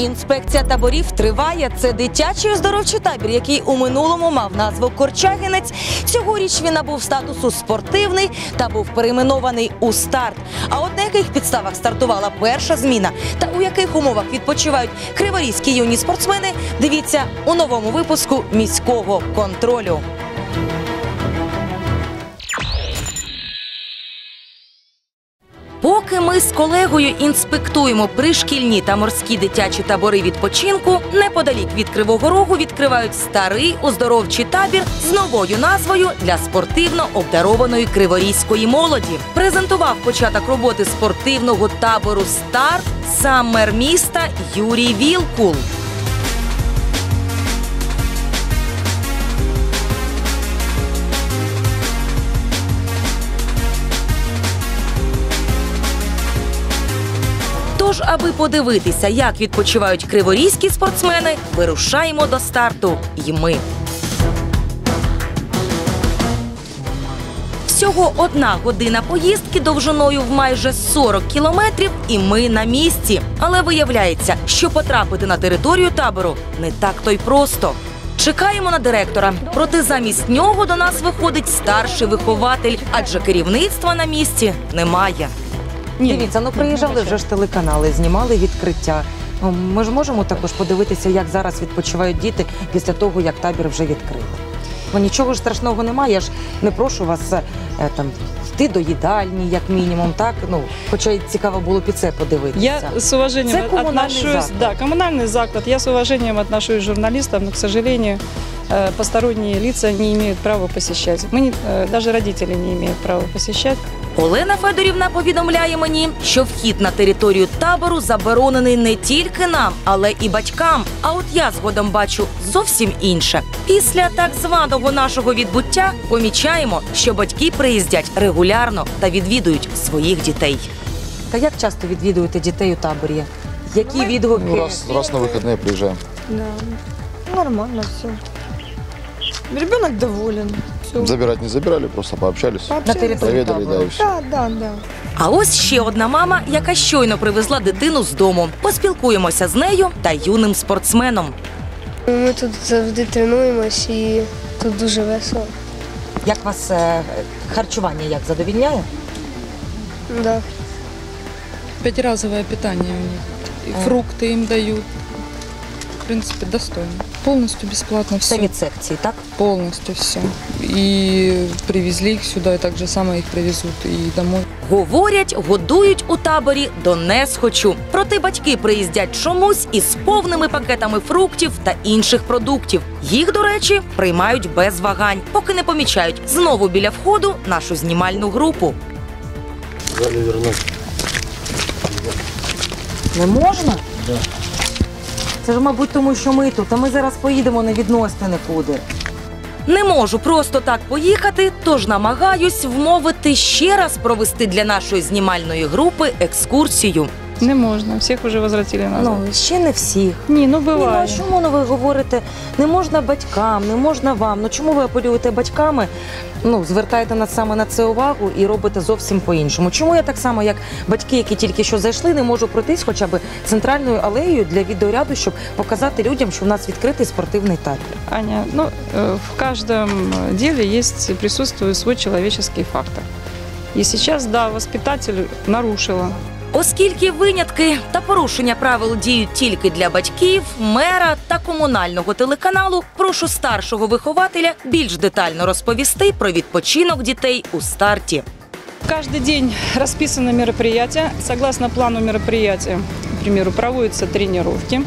Інспекція таборів триває. Це дитячий оздоровчий табір, який у минулому мав назву Корчагінець. Цьогоріч він набув статусу спортивний та був перейменований у старт. А от на яких підставах стартувала перша зміна та у яких умовах відпочивають криворізькі юні спортсмени, дивіться у новому випуску міського контролю. Ми з колегою інспектуємо пришкільні та морські дитячі табори відпочинку, неподалік від Кривого Рогу відкривають старий оздоровчий табір з новою назвою для спортивно обдарованої криворізької молоді. Презентував початок роботи спортивного табору Старт сам мер міста Юрій Вілкул. Тож, аби подивитися, як відпочивають криворізькі спортсмени, вирушаємо до старту. І ми. Всього одна година поїздки довжиною в майже 40 кілометрів, і ми на місці. Але виявляється, що потрапити на територію табору не так то й просто. Чекаємо на директора, проте замість нього до нас виходить старший вихователь, адже керівництва на місці немає. Дивіться, ну приїжджали вже ж телеканали, знімали відкриття. Ну, Ми ж можемо також подивитися, як зараз відпочивають діти після того, як табір вже відкрили. Ну нічого ж страшного немає. Я ж не прошу вас е, там йти до їдальні, як мінімум, так ну хоча й цікаво було під це подивитися. Я с уважением Это коммунальный отношусь, заклад. да, коммунальный заклад. Я с уважением отношусь к журналистам, но, к сожалению, э, посторонние лица не имеют права посещать. Мы не- э, даже родители не имеют права посещать. Олена Федорівна повідомляє мені, що вхід на територію табору заборонений не тільки нам, але і батькам. А от я згодом бачу зовсім інше. Після так званого нашого відбуття помічаємо, що батьки приїздять регулярно та відвідують своїх дітей. Та як часто відвідуєте дітей у таборі? Які відгуки? Ну, раз, раз на выходные приезжаем. Да. Нормально все. Ребенок доволен. Все. Забирать не забирали, просто пообщались. На території Проведали, да, и все. Да, да, да. А ось ще одна мама, яка щойно привезла дитину з дому. Поспілкуємося з нею та юним спортсменом. Ми тут завжди тренуємось і тут дуже весело. Як вас е, харчування як задовільняє? Да. Пятиразовое питание у них. И фрукты им дают. В принципе, достойно. Полностью бесплатно Це все. від секції, так? Полностью все. И привезли их сюда, и так же самое их привезут и домой. Говорять, годують у таборі до несхочу. Проте батьки приїздять чомусь із повними пакетами фруктів та інших продуктів. Їх, до речі, приймають без вагань, поки не помічають знову біля входу нашу знімальну групу. Не можна? Це ж, мабуть, тому що ми тут, а ми зараз поїдемо, не відносити нікуди. Не можу просто так поїхати, тож намагаюсь вмовити ще раз провести для нашої знімальної групи екскурсію. Не можна, всіх вже возвратили назад. Ну, ще не всіх. Ні, ну Ні, ну, а чому ну, ви говорите, не можна батькам, не можна вам? Ну чому ви апелюєте батьками? Ну, звертаєте на саме на це увагу і робите зовсім по-іншому. Чому я так само, як батьки, які тільки що зайшли, не можу пройтись хоча б центральною алеєю для відеоряду, щоб показати людям, що в нас відкритий спортивний табір? Аня, ну, э, в каждом деле есть, присутствует свой человеческий фактор. И сейчас, да, воспитатель нарушила Оскільки винятки та порушення правил діють тільки для батьків, мера та комунального телеканалу, прошу старшого вихователя більш детально розповісти про відпочинок дітей у старті. Каждый день расписаны мероприятия. Согласно плану мероприятия, к примеру, проводятся тренировки.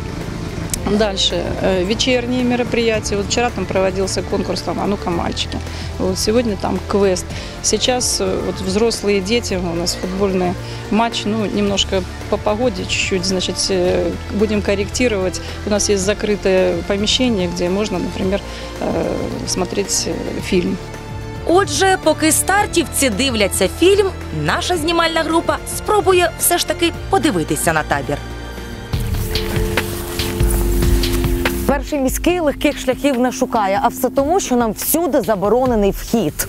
Дальше э, вечерние мероприятия. Вот вчера там проводился конкурс там «А ну-ка, мальчики». Вот сегодня там квест. Сейчас э, вот взрослые дети, у нас футбольный матч, ну, немножко по погоде чуть-чуть, значит, э, будем корректировать. У нас есть закрытое помещение, где можно, например, э, смотреть э, фильм. Отже, поки стартівці дивляться фільм, наша знімальна група спробує все ж таки подивитися на табір. Перший міський легких шляхів не шукає, а все тому, що нам всюди заборонений вхід.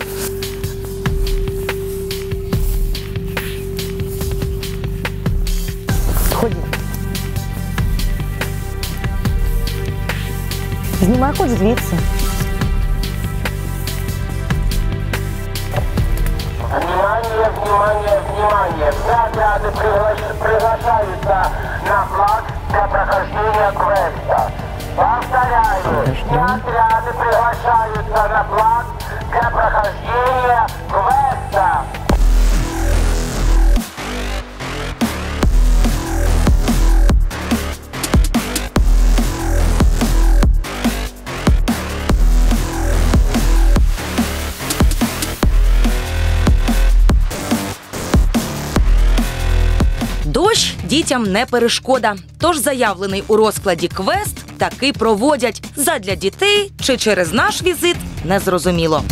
Ходімо. Знімай хоч звідси. Внимание, внимание, внимание! Все приглашаются на флаг Отряды приглашаются на флаг для прохождения квеста. Дощ дітям не перешкода. Тож заявлений у розкладі квест таки проводять задля дітей чи через наш візит незрозуміло.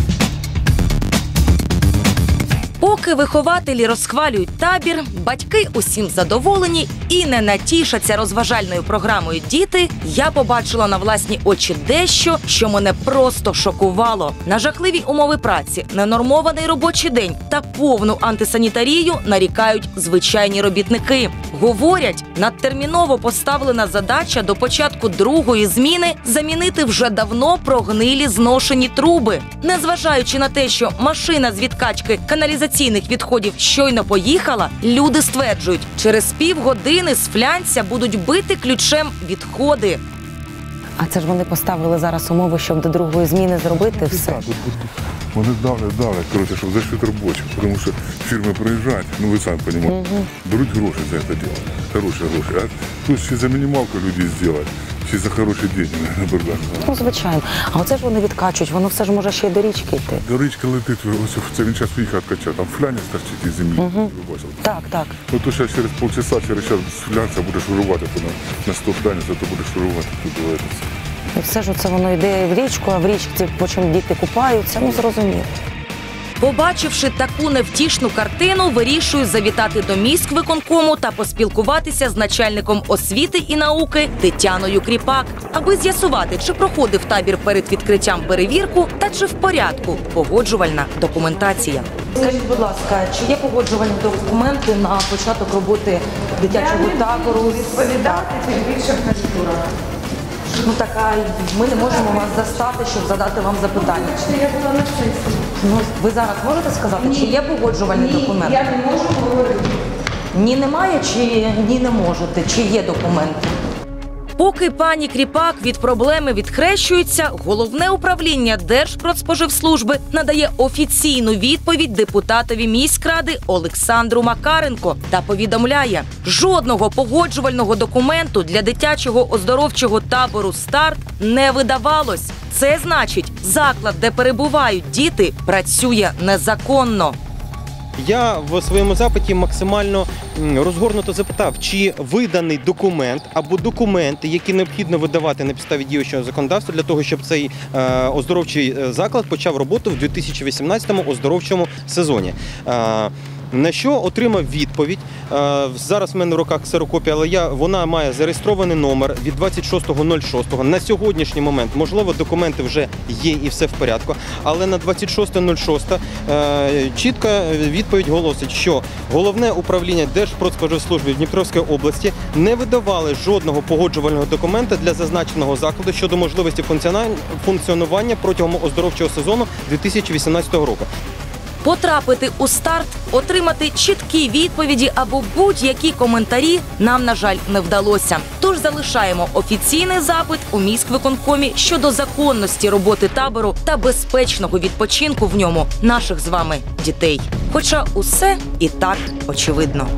Поки вихователі розхвалюють табір, батьки усім задоволені і не натішаться розважальною програмою діти, я побачила на власні очі дещо, що мене просто шокувало. На жахливі умови праці, ненормований робочий день та повну антисанітарію нарікають звичайні робітники. Говорять, надтерміново поставлена задача до початку другої зміни замінити вже давно прогнилі зношені труби. Незважаючи на те, що машина з відкачки каналізаційних відходів щойно поїхала, люди стверджують, через півгодини з флянця будуть бити ключем відходи. А це ж вони поставили зараз умови, щоб до другої зміни зробити все. Вони давлять, давлять, коротше, щоб зашити робочих, тому що фірми приїжджають, ну ви самі розумієте, беруть гроші за це діло, хороші гроші. А тут ще за мінімалку люди зроблять, ще за хороші гроші, наприклад. Ну, звичайно. А оце ж вони відкачують, воно все ж може ще й до річки йти. До річки летить, ось це він зараз поїхав відкачати, там фляня старчить із землі, ви бачили. Так, так. Ну то ще через полчаса, через час флянця буде шурувати, то на, на 100 флянця, то буде шурувати тут говориться. І все ж це воно йде в річку, а в річці потім діти купаються. Ну зрозуміло. Побачивши таку невтішну картину, вирішую завітати до міськвиконкому та поспілкуватися з начальником освіти і науки Тетяною Кріпак, аби з'ясувати, чи проходив табір перед відкриттям перевірку та чи в порядку погоджувальна документація. Скажіть, будь ласка, чи є погоджувальні документи на початок роботи дитячого табору? Відповідати тим більше кандидатура. Ну така ми не можемо вас застати, щоб задати вам запитання. Я була на сесії. Ну, ви зараз можете сказати, чи є погоджувальні документи? Я не можу говорити. Ні, немає, чи ні, не можете, чи є документи? Поки пані Кріпак від проблеми відхрещується, головне управління Держпродспоживслужби надає офіційну відповідь депутатові міськради Олександру Макаренко та повідомляє: жодного погоджувального документу для дитячого оздоровчого табору старт не видавалось. Це значить, заклад, де перебувають діти, працює незаконно. Я в своєму запиті максимально розгорнуто запитав, чи виданий документ або документи, які необхідно видавати на підставі діючого законодавства для того, щоб цей е, оздоровчий е, заклад почав роботу в 2018 оздоровчому сезоні. На що отримав відповідь. Е, Зараз в мене в руках ксерокопія, але я, вона має зареєстрований номер від 26.06. На сьогоднішній момент, можливо, документи вже є і все в порядку. Але на 26.06 е, чітка відповідь голосить, що головне управління Держпродспоживслужби в Дніпровській області не видавали жодного погоджувального документа для зазначеного закладу щодо можливості функціонування протягом оздоровчого сезону 2018 року. Потрапити у старт, отримати чіткі відповіді або будь-які коментарі нам, на жаль, не вдалося. Тож залишаємо офіційний запит у міськвиконкомі щодо законності роботи табору та безпечного відпочинку в ньому наших з вами дітей. Хоча усе і так очевидно.